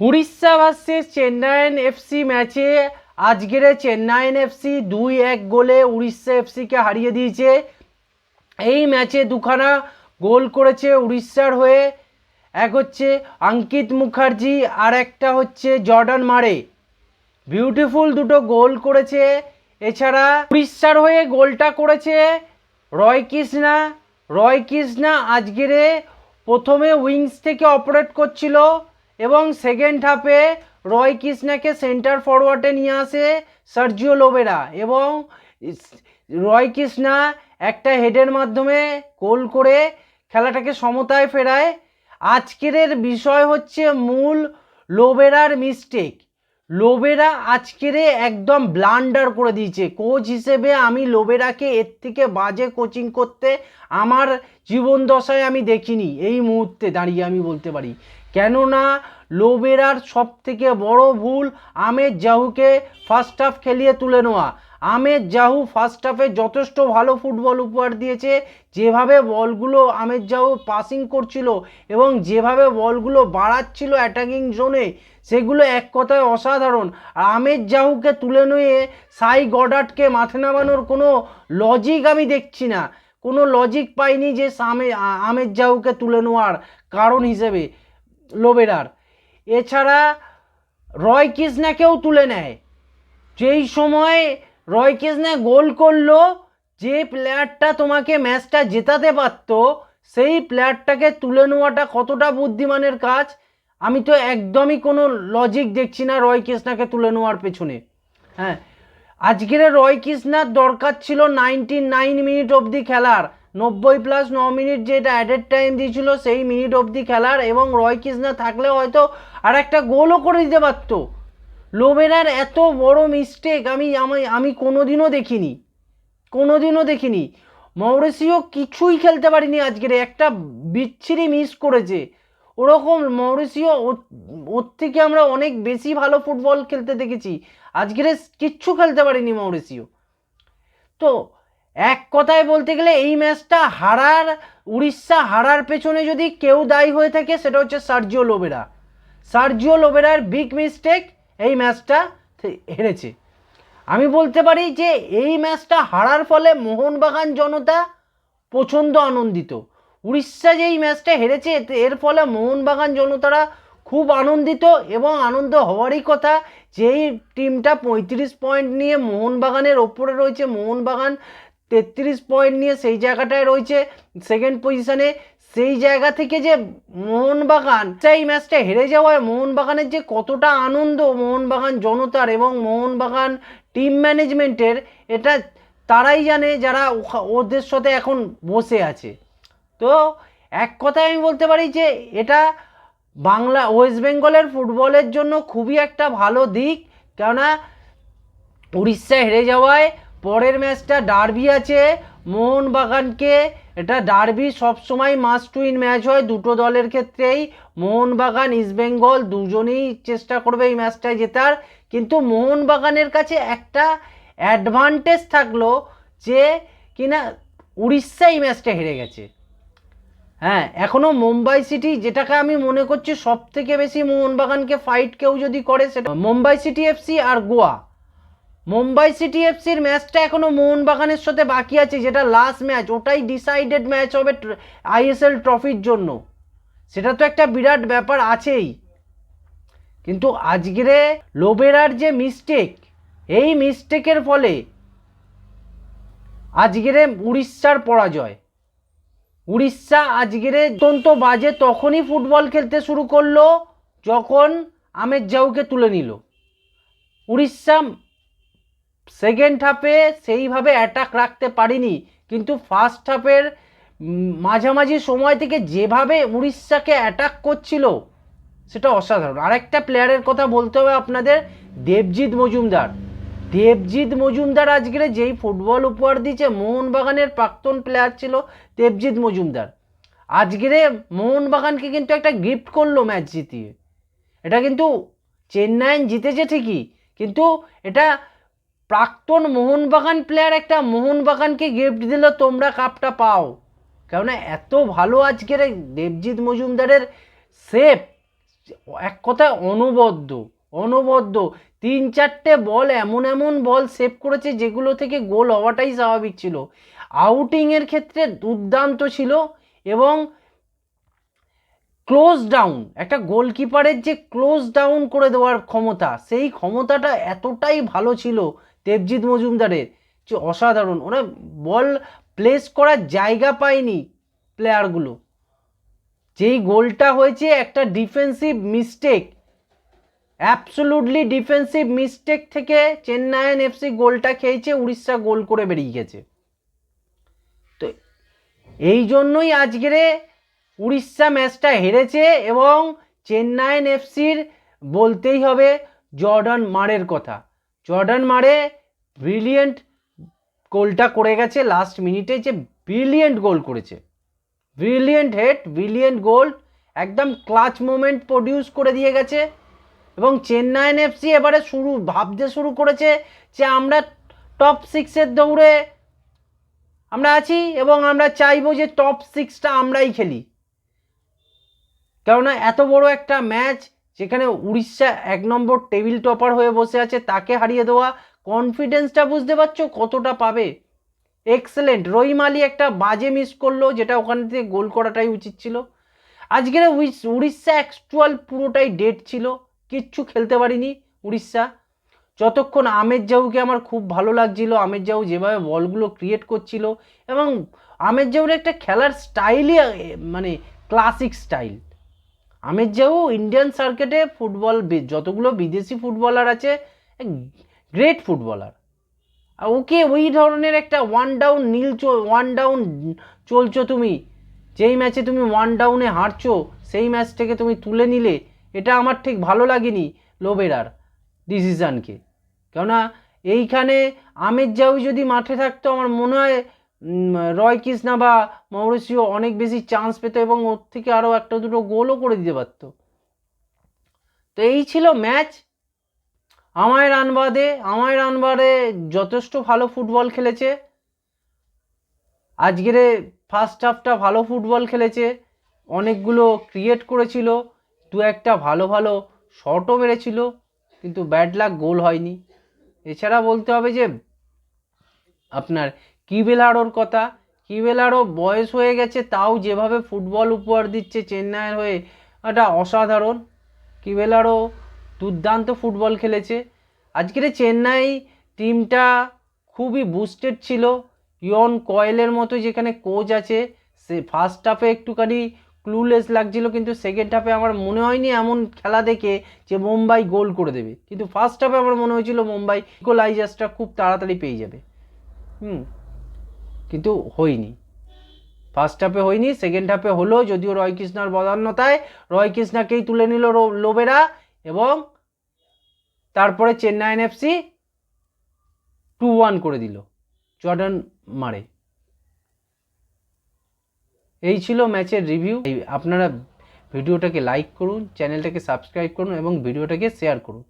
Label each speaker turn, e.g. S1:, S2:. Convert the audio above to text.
S1: Orissa versus Chennaiyin FC ম্যাচে আজকের Chennaiyin FC দুই এক গোলে উড়িষ্যা এফসিকে হারিয়ে দিয়েছে। এই ম্যাচে দুখানা গোল করেছে উড়িষ্যার হয়ে। এক হচ্ছে অঙ্কিত মুখার্জি আর একটা হচ্ছে জর্ডান মারে। বিউটিফুল দুটো গোল করেছে। এছাড়া উড়িষ্যার হয়ে গোলটা করেছে রয় কৃষ্ণা। রয় কৃষ্ণা আজকেরে প্রথমে উইংস থেকে অপারেট করছিল। এবং সেকেন্ড হাফে রয় কৃষ্ণাকে সেন্টার ফরওয়ার্ডে নিয়ে আসে সার্জিও লোবেরা এবং রয় কৃষ্ণা একটা হেডের মাধ্যমে গোল করে খেলাটাকে সমতায় ফেরায়। আজকের বিষয় হচ্ছে মূল লোবেরার মিস্টেক লোবেরা আজকেরে একদম ব্লান্ডার করে দিয়েছে। কোচ হিসেবে আমি লোবেরাকে এর থেকে বাজে কোচিং করতে আমার জীবন দশায় আমি দেখিনি। এই মুহূর্তে দাঁড়িয়ে আমি বলতে পারি। কেননা লোবেরার সব থেকে বড় ভুল আমের জাহুকে ফার্স্ট হাফ খেলিয়ে তুলে নেওয়া। আমের জাহু ফার্স্ট হাফে যথেষ্ট ভালো ফুটবল উপহার দিয়েছে, যেভাবে বলগুলো আমের জাহু পাসিং করছিল এবং যেভাবে বলগুলো বাড়াচ্ছিল অ্যাটাকিং জোনে সেগুলো এক কথায় অসাধারণ। আর আমের জাহুকে তুলে নিয়ে সাই গডাটকে মাঠে নামানোর কোনো লজিক আমি দেখছি না। কোনো লজিক পাইনি যে সামে আমের জাহুকে তুলে নেওয়ার কারণ হিসেবে। লোবেরার এছাড়া রয় কৃষ্ণাকেও তুলে নেয়। যেই সময় রয় কৃষ্ণা গোল করল, যে প্লেয়ারটা তোমাকে ম্যাচটা জেতাতে পারতো, সেই প্লেয়ারটাকে তুলে নেওয়াটা কতটা বুদ্ধিমানের কাজ, আমি তো একদমই কোনো লজিক দেখছি না রয় কৃষ্ণাকে তুলে নেওয়ার পেছনে। হ্যাঁ আজকের রয় কৃষ্ণার দরকার ছিল নাইনটি নাইন মিনিট অবধি খেলার। নব্বই প্লাস ন মিনিট যেটা অ্যাডেড টাইম দিয়েছিল, সেই মিনিট অবধি খেলার এবং রয় কৃষ্ণা থাকলে হয়তো আর একটা গোলও করে দিতে পারতো। লোবেরার এত বড় মিস্টেক আমি আমি আমি কোনোদিনও দেখিনি। কোনোদিনও দেখিনি। মৌরেসিও কিছুই খেলতে পারিনি আজকের, একটা বিচ্ছিরি মিস করেছে। ওরকম মৌরেসিও ওর- থেকে আমরা অনেক বেশি ভালো ফুটবল খেলতে দেখেছি। আজকের কিচ্ছু খেলতে পারিনি মৌরেসিও তো এক কথায় বলতে গেলে এই ম্যাচটা হারার, উড়িষ্যা হারার পেছনে যদি কেউ দায়ী হয়ে থাকে, সেটা হচ্ছে সার্জিও লোবেরা। সার্জিও লোবেরার বিগ মিস্টেক এই ম্যাচটা হেরেছে। আমি বলতে পারি যে এই ম্যাচটা হারার ফলে মোহনবাগান জনতা প্রচণ্ড আনন্দিত। উড়িষ্যা যে এই ম্যাচটা হেরেছে এর ফলে মোহনবাগান জনতারা খুব আনন্দিত এবং আনন্দ হওয়ারই কথা যেই টিমটা পঁয়ত্রিশ পয়েন্ট নিয়ে মোহনবাগানের ওপরে রয়েছে। মোহনবাগান তেত্রিশ পয়েন্ট নিয়ে সেই জায়গাটায় রয়েছে সেকেন্ড পজিশনে সেই জায়গা থেকে যে মোহনবাগান, সেই ম্যাচটা হেরে যাওয়ায় মোহনবাগানের যে কতটা আনন্দ, মোহনবাগান জনতার এবং মোহনবাগান টিম ম্যানেজমেন্টের এটা তারাই জানে যারা ওদের সাথে এখন বসে আছে। তো এক কথায় আমি বলতে পারি যে এটা বাংলা, ওয়েস্ট বেঙ্গলের ফুটবলের জন্য খুবই একটা ভালো দিক। কেননা উড়িষ্যা হেরে যাওয়ায় পরের ম্যাচটা ডার্বি আছে, মোহনবাগানকে। এটা ডার্বি সবসময় মাস্ট উইন ম্যাচ হয় দুটো দলের ক্ষেত্রেই। মোহনবাগান ইস্টবেঙ্গল দুজনেই চেষ্টা করবে এই ম্যাচটায় জেতার। কিন্তু মোহনবাগানের কাছে একটা অ্যাডভান্টেজ থাকল যে কিনা উড়িষ্যা এই ম্যাচটা হেরে গেছে। হ্যাঁ এখনও মুম্বাই সিটি যেটাকে আমি মনে করছি সব থেকে বেশি মোহনবাগানকে ফাইট কেউ যদি করে সেটা মুম্বাই সিটি এফসি আর গোয়া। মুম্বাই সিটি এফসির ম্যাচটা এখনও মোহনবাগানের সাথে বাকি আছে, যেটা লাস্ট ম্যাচ ওটাই ডিসাইডেড ম্যাচ হবে আইএসএল ট্রফির জন্য। সেটা তো একটা বিরাট ব্যাপার আছেই। কিন্তু আজকেরে লোবেরার যে মিস্টেক এই মিস্টেকের ফলে আজকেরে উড়িষ্যার পরাজয়। উড়িষ্যা আজকেরে অত্যন্ত বাজে, তখনই ফুটবল খেলতে শুরু করল, যখন আমের জাউকে তুলে নিল। উড়িষ্যা সেকেন্ড হাফে সেইভাবে অ্যাটাক রাখতে পারিনি। কিন্তু ফার্স্ট হাফের মাঝামাঝি সময় থেকে যেভাবে উড়িষ্যাকে অ্যাটাক করছিল, সেটা অসাধারণ। আরেকটা প্লেয়ারের কথা বলতে হবে আপনাদের, দেবজিৎ মজুমদার। দেবজিৎ মজুমদার আজকের যেই ফুটবল উপহার দিয়েছে, মোহনবাগানের প্রাক্তন প্লেয়ার ছিল দেবজিৎ মজুমদার। আজকেরে মোহনবাগানকে কিন্তু একটা গিফট করল ম্যাচ জিতিয়ে। এটা কিন্তু চেন্নাইন জিতেছে ঠিকই, কিন্তু এটা প্রাক্তন মোহনবাগান প্লেয়ার একটা মোহনবাগানকে গিফট দিল, তোমরা কাপটা পাও। কেননা এত ভালো আজকের দেবজিৎ মজুমদারের সেফ এক কথায় অনবদ্য অনবদ্য। তিন চারটে বল এমন এমন বল সেভ করেছে যেগুলো থেকে গোল হওয়াটাই স্বাভাবিক ছিল। আউটিংয়ের ক্ষেত্রে দুর্দান্ত ছিল এবং ক্লোজ ডাউন একটা গোলকিপারের যে ক্লোজ ডাউন করে দেওয়ার ক্ষমতা, সেই ক্ষমতাটা এতটাই ভালো ছিল দেবজিৎ মজুমদারের। যে অসাধারণ ওরা বল প্লেস করার জায়গা পায়নি প্লেয়ারগুলো যেই গোলটা হয়েছে, একটা defensive mistake absolutely defensive mistake থেকে চেন্নাইন এফসি গোলটা খেয়েছে, উড়িষ্যা গোল করে বেরিয়ে গেছে। তো এই জন্যই আজকেরে উড়িষ্যা ম্যাচটা হেরেছে এবং চেন্নাইন এফসির বলতেই হবে জর্ডান মারের কথা। জর্ডান মারে ব্রিলিয়েন্ট গোলটা করে গেছে লাস্ট মিনিটে যে ব্রিলিয়েন্ট গোল করেছে। ব্রিলিয়েন্ট হেড ব্রিলিয়েন্ট গোল, একদম ক্লাচ মোমেন্ট প্রডিউস করে দিয়ে গেছে এবং চেন্নাইন এফসি এবারে শুরু, ভাবতে শুরু করেছে যে আমরা টপ সিক্সের দৌড়ে আমরা আছি এবং আমরা চাইব যে টপ সিক্সটা আমরাই খেলি। কেননা এত বড় একটা ম্যাচ যেখানে উড়িষ্যা এক নম্বর টেবিল টপার হয়ে বসে আছে, তাকে হারিয়ে দেওয়া কনফিডেন্সটা বুঝতে পারছ কতটা পাবে? এক্সেলেন্ট রহিম আলী একটা বাজে মিস করল, যেটা ওখান থেকে গোল করাটাই উচিত ছিল। আজকের উড়িষ্যা অ্যাকচুয়াল পুরোটাই ডেট ছিল। কিচ্ছু খেলতে পারিনি উড়িষ্যা। যতক্ষণ আমের জাউকে আমার খুব ভালো লাগছিল আমের জাউ যেভাবে বলগুলো ক্রিয়েট করছিল, এবং আমের জাউর একটা খেলার স্টাইলই মানে ক্লাসিক স্টাইল আমের জাউ ইন্ডিয়ান সার্কিটে ফুটবল যতগুলো বিদেশি ফুটবলার আছে গ্রেট ফুটবলার আর ওকে ওই ধরনের একটা one down Neel one down চলছো তুমি, যেই ম্যাচে তুমি ওয়ান ডাউনে হারছো, সেই ম্যাচ থেকে তুমি তুলে নিলে, এটা আমার ঠিক ভালো লাগেনি লোবেরার ডিসিশানকে কেননা, এইখানে আমের জাউ যদি মাঠে থাকতো, আমার মনে হয় রয় কৃষ্ণা বা মৌরসিও অনেক বেশি চান্স পেত এবং ওর থেকে আরও একটা দুটো গোলও করে দিতে পারতো। তো এই ছিল ম্যাচ আমায় রান বাদে, আমায় রান বাদে যথেষ্ট ভালো ফুটবল খেলেছে। আজকের ফার্স্ট হাফটা ভালো ফুটবল খেলেছে। অনেকগুলো ক্রিয়েট করেছিল। দু একটা ভালো ভালো শটও মেরেছিল, কিন্তু ব্যাড লাক গোল হয়নি। এছাড়া বলতে হবে যে, আপনার কিবেলারোর কথা? কিবেলারও বয়স হয়ে গেছে, তাও যেভাবে ফুটবল উপহার দিচ্ছে চেন্নাইয়ের হয়ে, এটা অসাধারণ। কিবেলারও দুর্দান্ত ফুটবল খেলেছে। আজকের চেন্নাই টিমটা খুবই বুস্টেড ছিল। ইয়ন কয়েলের মতো যেখানে কোচ আছে, সে ফার্স্ট হাফে একটুখানি ক্লুলেস লাগছিল, কিন্তু সেকেন্ড হাফে আমার মনে হয়নি এমন খেলা দেখে যে মুম্বাই গোল করে দেবে। কিন্তু ফার্স্ট হাফে আমার মনে হয়েছিল মুম্বাই ইকোলাইজার্সটা খুব তাড়াতাড়ি পেয়ে যাবে। হুম। কিন্তু হয়নি। ফার্স্ট হাফে হয়নি সেকেন্ড হাফে হলো, যদিও রয় কৃষ্ণার বদান্যতায়। রয় কৃষ্ণাকেই তুলে নিল লোবেরা এবং তারপরে চেন্নাইন এফসি টু ওয়ান করে দিল, জর্ডান মারে। এই ছিল ম্যাচের রিভিউ আপনারা ভিডিওটাকে লাইক করুন চ্যানেলটাকে সাবস্ক্রাইব করুন এবং ভিডিওটাকে শেয়ার করুন।